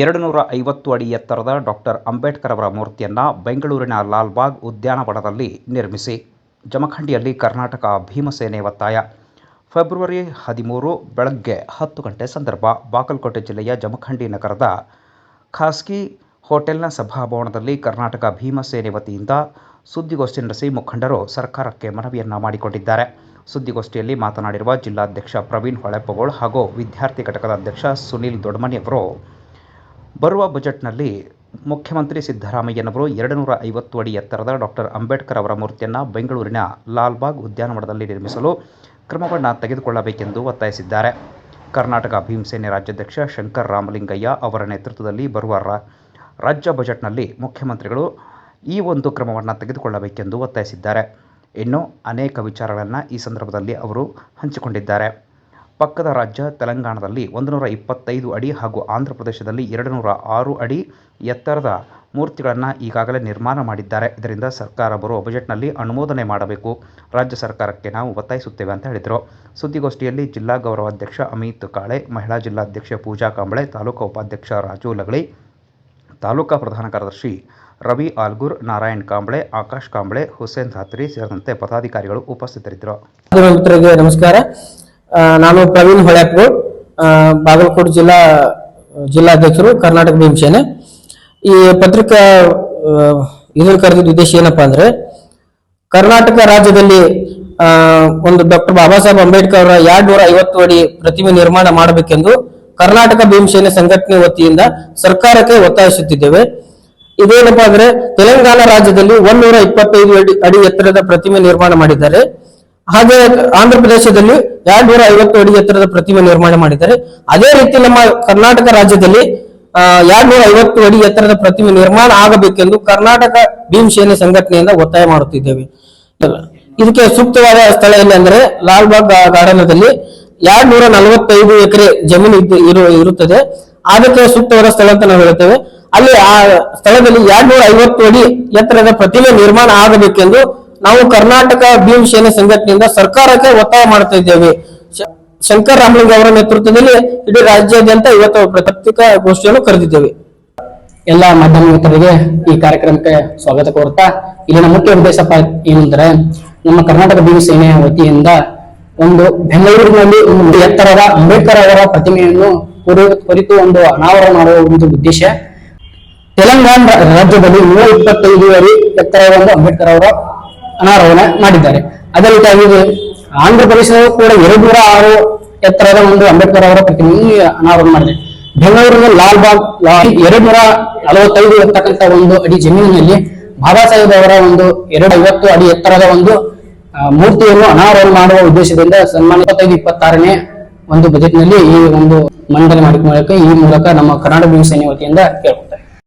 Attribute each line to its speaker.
Speaker 1: ಎರಡು ನೂರ ಐವತ್ತು ಅಡಿ ಎತ್ತರದ ಡಾಕ್ಟರ್ ಅಂಬೇಡ್ಕರ್ ಅವರ ಮೂರ್ತಿಯನ್ನು ಬೆಂಗಳೂರಿನ ಲಾಲ್ಬಾಗ್ ಉದ್ಯಾನವನದಲ್ಲಿ ನಿರ್ಮಿಸಿ ಜಮಖಂಡಿಯಲ್ಲಿ ಕರ್ನಾಟಕ ಭೀಮಸೇನೆ ಒತ್ತಾಯ. ಫೆಬ್ರವರಿ ಹದಿಮೂರು ಬೆಳಗ್ಗೆ ಹತ್ತು ಗಂಟೆ ಸಂದರ್ಭ ಬಾಗಲಕೋಟೆ ಜಿಲ್ಲೆಯ ಜಮಖಂಡಿ ನಗರದ ಖಾಸಗಿ ಹೋಟೆಲ್ನ ಸಭಾಭವನದಲ್ಲಿ ಕರ್ನಾಟಕ ಭೀಮಸೇನೆ ವತಿಯಿಂದ ಸುದ್ದಿಗೋಷ್ಠಿ ನಡೆಸಿ ಮುಖಂಡರು ಸರ್ಕಾರಕ್ಕೆ ಮನವಿಯನ್ನು ಮಾಡಿಕೊಂಡಿದ್ದಾರೆ. ಸುದ್ದಿಗೋಷ್ಠಿಯಲ್ಲಿ ಮಾತನಾಡಿರುವ ಜಿಲ್ಲಾಧ್ಯಕ್ಷ ಪ್ರವೀಣ್ ಹೊಳೆಪ್ಪಗೋಳ್ ಹಾಗೂ ವಿದ್ಯಾರ್ಥಿ ಘಟಕದ ಅಧ್ಯಕ್ಷ ಸುನೀಲ್ ದೊಡ್ಮನಿ ಅವರು ಬರುವ ಬಜೆಟ್ನಲ್ಲಿ ಮುಖ್ಯಮಂತ್ರಿ ಸಿದ್ದರಾಮಯ್ಯನವರು ಎರಡು ನೂರ ಐವತ್ತು ಅಡಿ ಎತ್ತರದ ಡಾಕ್ಟರ್ ಅಂಬೇಡ್ಕರ್ ಅವರ ಮೂರ್ತಿಯನ್ನು ಬೆಂಗಳೂರಿನ ಲಾಲ್ಬಾಗ್ ಉದ್ಯಾನವನದಲ್ಲಿ ನಿರ್ಮಿಸಲು ಕ್ರಮವನ್ನು ತೆಗೆದುಕೊಳ್ಳಬೇಕೆಂದು ಒತ್ತಾಯಿಸಿದ್ದಾರೆ. ಕರ್ನಾಟಕ ಭೀಮಸೇನೆ ರಾಜ್ಯಾಧ್ಯಕ್ಷ ಶಂಕರ್ ರಾಮಲಿಂಗಯ್ಯ ಅವರ ನೇತೃತ್ವದಲ್ಲಿ ಬರುವ ರಾಜ್ಯ ಬಜೆಟ್ನಲ್ಲಿ ಮುಖ್ಯಮಂತ್ರಿಗಳು ಈ ಒಂದು ಕ್ರಮವನ್ನು ತೆಗೆದುಕೊಳ್ಳಬೇಕೆಂದು ಒತ್ತಾಯಿಸಿದ್ದಾರೆ. ಇನ್ನು ಅನೇಕ ವಿಚಾರಗಳನ್ನು ಈ ಸಂದರ್ಭದಲ್ಲಿ ಅವರು ಹಂಚಿಕೊಂಡಿದ್ದಾರೆ. ಪಕ್ಕದ ರಾಜ್ಯ ತೆಲಂಗಾಣದಲ್ಲಿ ಒಂದು ನೂರ ಇಪ್ಪತ್ತೈದು ಅಡಿ ಹಾಗೂ ಆಂಧ್ರ ಪ್ರದೇಶದಲ್ಲಿ ಎರಡು ಆರು ಅಡಿ ಎತ್ತರದ ಮೂರ್ತಿಗಳನ್ನು ಈಗಾಗಲೇ ನಿರ್ಮಾಣ ಮಾಡಿದ್ದಾರೆ. ಇದರಿಂದ ಸರ್ಕಾರ ಬರುವ ಬಜೆಟ್ನಲ್ಲಿ ಅನುಮೋದನೆ ಮಾಡಬೇಕು. ರಾಜ್ಯ ಸರ್ಕಾರಕ್ಕೆ ನಾವು ಒತ್ತಾಯಿಸುತ್ತೇವೆ ಅಂತ ಹೇಳಿದರು. ಸುದ್ದಿಗೋಷ್ಠಿಯಲ್ಲಿ ಜಿಲ್ಲಾ ಗೌರವಾಧ್ಯಕ್ಷ ಅಮಿತ್ ಕಾಳೆ, ಮಹಿಳಾ ಜಿಲ್ಲಾಧ್ಯಕ್ಷೆ ಪೂಜಾ ಕಾಂಬಳೆ, ತಾಲೂಕಾ ಉಪಾಧ್ಯಕ್ಷ ರಾಜು ಲಗಳಿ, ತಾಲೂಕಾ ಪ್ರಧಾನ ಕಾರ್ಯದರ್ಶಿ ರವಿ ಆಲ್ಗೂರ್, ನಾರಾಯಣ್ ಕಾಂಬಳೆ, ಆಕಾಶ್ ಕಾಂಬಳೆ, ಹುಸೇನ್ ಧಾತ್ರಿ ಸೇರಿದಂತೆ ಪದಾಧಿಕಾರಿಗಳು ಉಪಸ್ಥಿತರಿದ್ದರು.
Speaker 2: ನಮಸ್ಕಾರ. ನಾನು ಪ್ರವೀಣ್ ಹೊಳ್ಯಾಪ್ಗೋಳ್ ಬಾಗಲಕೋಟ್ ಜಿಲ್ಲಾ, ಜಿಲ್ಲಾಧ್ಯಕ್ಷರು, ಕರ್ನಾಟಕ ಭೀಮಸೇನೆ ಈ ಪತ್ರಿಕಾ ಇದನ್ನು ಕರೆದಿದ್ದ ಉದ್ದೇಶ ಏನಪ್ಪಾ ಅಂದ್ರೆ, ಕರ್ನಾಟಕ ರಾಜ್ಯದಲ್ಲಿ ಒಂದು ಡಾಕ್ಟರ್ ಬಾಬಾ ಸಾಹೇಬ್ ಅಂಬೇಡ್ಕರ್ ಅವರ ಎರಡ್ ನೂರ ಐವತ್ತು ಅಡಿ ಪ್ರತಿಮೆ ನಿರ್ಮಾಣ ಮಾಡಬೇಕೆಂದು ಕರ್ನಾಟಕ ಭೀಮಸೇನೆ ಸಂಘಟನೆ ವತಿಯಿಂದ ಸರ್ಕಾರಕ್ಕೆ ಒತ್ತಾಯಿಸುತ್ತಿದ್ದೇವೆ. ಇದೇನಪ್ಪಾ ಅಂದ್ರೆ, ತೆಲಂಗಾಣ ರಾಜ್ಯದಲ್ಲಿ ಒಂದೂರ ಇಪ್ಪತ್ತೈದು ಅಡಿ ಅಡಿ ಎತ್ತರದ ಪ್ರತಿಮೆ ನಿರ್ಮಾಣ ಮಾಡಿದ್ದಾರೆ. ಹಾಗೆ ಆಂಧ್ರ ಪ್ರದೇಶದಲ್ಲಿ ಎರಡ್ ಐವತ್ತು ಅಡಿ ಎತ್ತರದ ಪ್ರತಿಮೆ ನಿರ್ಮಾಣ ಮಾಡಿದ್ದಾರೆ. ಅದೇ ರೀತಿ ನಮ್ಮ ಕರ್ನಾಟಕ ರಾಜ್ಯದಲ್ಲಿ ಎರಡ್ ನೂರ ಐವತ್ತು ಅಡಿ ಎತ್ತರದ ಪ್ರತಿಮೆ ನಿರ್ಮಾಣ ಆಗಬೇಕೆಂದು ಕರ್ನಾಟಕ ಭೀಮಸೇನೆ ಸಂಘಟನೆಯಿಂದ ಒತ್ತಾಯ ಮಾಡುತ್ತಿದ್ದೇವೆ. ಇದಕ್ಕೆ ಸೂಕ್ತವಾದ ಸ್ಥಳ ಎಲ್ಲಿ ಅಂದ್ರೆ ಲಾಲ್ಬಾಗ್ ಗಾರ್ಡನದಲ್ಲಿ ಎರಡ್ ನೂರ ನಲವತ್ತೈದು ಎಕರೆ ಜಮೀನು ಇರು, ಇರುತ್ತದೆ. ಅದಕ್ಕೆ ಸೂಕ್ತವಾದ ಸ್ಥಳ ಅಂತ ನಾವು ಹೇಳ್ತೇವೆ. ಅಲ್ಲಿ ಆ ಸ್ಥಳದಲ್ಲಿ ಎರಡ್ ನೂರ ಐವತ್ತು ಅಡಿ ಎತ್ತರದ ಪ್ರತಿಮೆ ನಿರ್ಮಾಣ ಆಗಬೇಕೆಂದು ನಾವು ಕರ್ನಾಟಕ ಭೀಮಸೇನೆ ಸಂಘಟನೆಯಿಂದ ಸರ್ಕಾರಕ್ಕೆ ಒತ್ತಾಯ ಮಾಡ್ತಾ ಇದ್ದೇವೆ. ಶಂಕರ್ ರಾಮಲಿಂಗ ಅವರ ನೇತೃತ್ವದಲ್ಲಿ ಇಡೀ ರಾಜ್ಯಾದ್ಯಂತ ಇವತ್ತು ಪ್ರತಿಕ ಗೋಷ್ಠಿಯನ್ನು ಕರೆದಿದ್ದೇವೆ.
Speaker 3: ಎಲ್ಲ ಮಾಧ್ಯಮ ಮಿತ್ರರಿಗೆ ಈ ಕಾರ್ಯಕ್ರಮಕ್ಕೆ ಸ್ವಾಗತ ಕೋರ್ತಾ ಇಲ್ಲಿನ ಮುಖ್ಯ ಉದ್ದೇಶ ಪ- ಏನಂದ್ರೆ, ನಮ್ಮ ಕರ್ನಾಟಕ ಭೀಮಸೇನೆಯ ವತಿಯಿಂದ ಒಂದು ಬೆಂಗಳೂರಿನಲ್ಲಿ ಒಂದು ಎತ್ತರದ ಅಂಬೇಡ್ಕರ್ ಅವರ ಪ್ರತಿಮೆಯನ್ನು ಕುರಿ- ಕುರಿತು ಒಂದು ಅನಾವರಣ ಮಾಡುವ ಒಂದು ಉದ್ದೇಶ. ತೆಲಂಗಾಣ ರಾಜ್ಯದಲ್ಲಿ ನೂರ ಇಪ್ಪತ್ತೈದು ಅಡಿ ಎತ್ತರದ ಒಂದು ಅಂಬೇಡ್ಕರ್ ಅವರ ಅನಾವರಣ ಮಾಡಿದ್ದಾರೆ. ಅದೇ ರೀತಿಯಾಗಿ ಆಂಧ್ರ ಪ್ರದೇಶದಲ್ಲೂ ಕೂಡ ಎರಡು ನೂರ ಆರು ಎತ್ತರದ ಒಂದು ಅಂಬೇಡ್ಕರ್ ಅವರ ಪ್ರತಿಮೆಯನ್ನು ಅನಾವರಣ ಮಾಡಿದೆ. ಬೆಂಗಳೂರಿನ ಲಾಲ್ ಬಾಗ್ ಎರಡು ನೂರ ನಲವತ್ತೈದು ಇರತಕ್ಕಂತ ಒಂದು ಅಡಿ ಜಮೀನಿನಲ್ಲಿ ಬಾಬಾ ಸಾಹೇಬ್ ಅವರ ಒಂದು ಎರಡು ಐವತ್ತು ಅಡಿ ಎತ್ತರದ ಒಂದು ಮೂರ್ತಿಯನ್ನು ಅನಾವರಣ ಮಾಡುವ ಉದ್ದೇಶದಿಂದ ಸನ್ಮಾನ ಇಪ್ಪತ್ತೈದು, ಇಪ್ಪತ್ತಾರನೇ ಒಂದು ಬಜೆಟ್ನಲ್ಲಿ ಈ ಒಂದು ಮಂಡನೆ ಮಾಡಿಕೊಳ್ಳಕ್ಕೆ ಈ ಮೂಲಕ ನಮ್ಮ ಕರ್ನಾಟಕ ಸೇನೆ ವತಿಯಿಂದ ಕೇಳ್ಕೊಳ್ತೀವಿ